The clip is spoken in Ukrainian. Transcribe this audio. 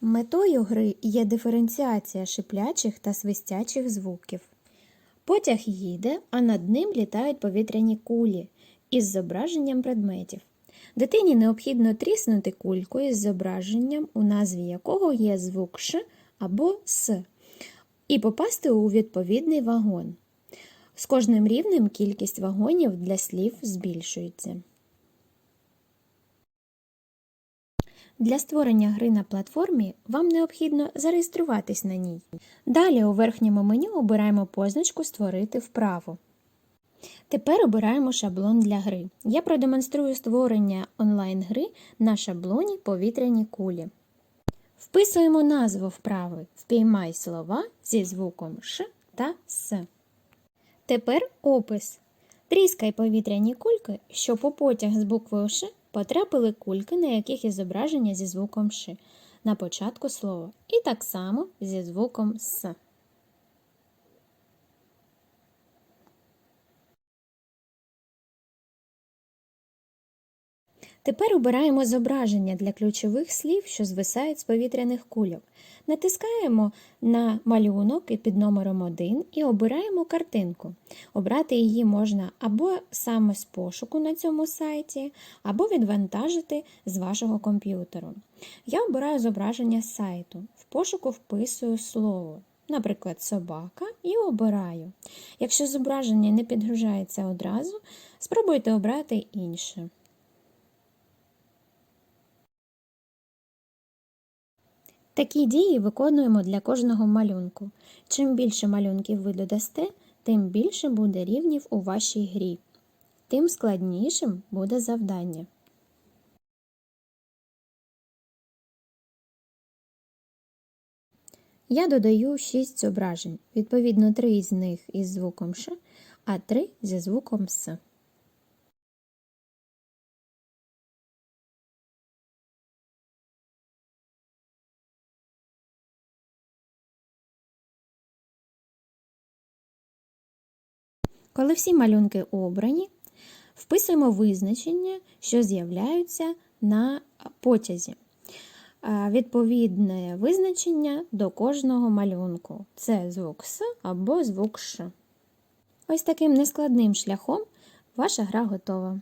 Метою гри є диференціація шиплячих та свистячих звуків. Потяг їде, а над ним літають повітряні кулі із зображенням предметів. Дитині необхідно тріснути кульку із зображенням, у назві якого є звук Ш або С, і попасти у відповідний вагон. З кожним рівнем кількість вагонів для слів збільшується. Для створення гри на платформі вам необхідно зареєструватись на ній. Далі у верхньому меню обираємо позначку Створити вправу. Тепер обираємо шаблон для гри. Я продемонструю створення онлайн-гри на шаблоні повітряні кулі. Вписуємо назву вправи Впіймай слова зі звуком Ш та С. Тепер опис. Тріскай повітряні кульки, щоб у потяг з буквою Ш потрапили кульки, на яких є зображення зі звуком Ш на початку слова, і так само зі звуком С. Тепер обираємо зображення для ключових слів, що звисають з повітряних кульок. Натискаємо на малюнок і під номером 1 і обираємо картинку. Обрати її можна або саме з пошуку на цьому сайті, або відвантажити з вашого комп'ютеру. Я обираю зображення з сайту. В пошуку вписую слово, наприклад, собака, і обираю. Якщо зображення не підгружається одразу, спробуйте обрати інше. Такі дії виконуємо для кожного малюнку. Чим більше малюнків ви додасте, тим більше буде рівнів у вашій грі, тим складнішим буде завдання. Я додаю 6 зображень, відповідно 3 з них із звуком Ш, а 3 зі звуком С. Коли всі малюнки обрані, вписуємо визначення, що з'являються на потязі. Відповідне визначення до кожного малюнку. Це звук С або звук Ш. Ось таким нескладним шляхом ваша гра готова.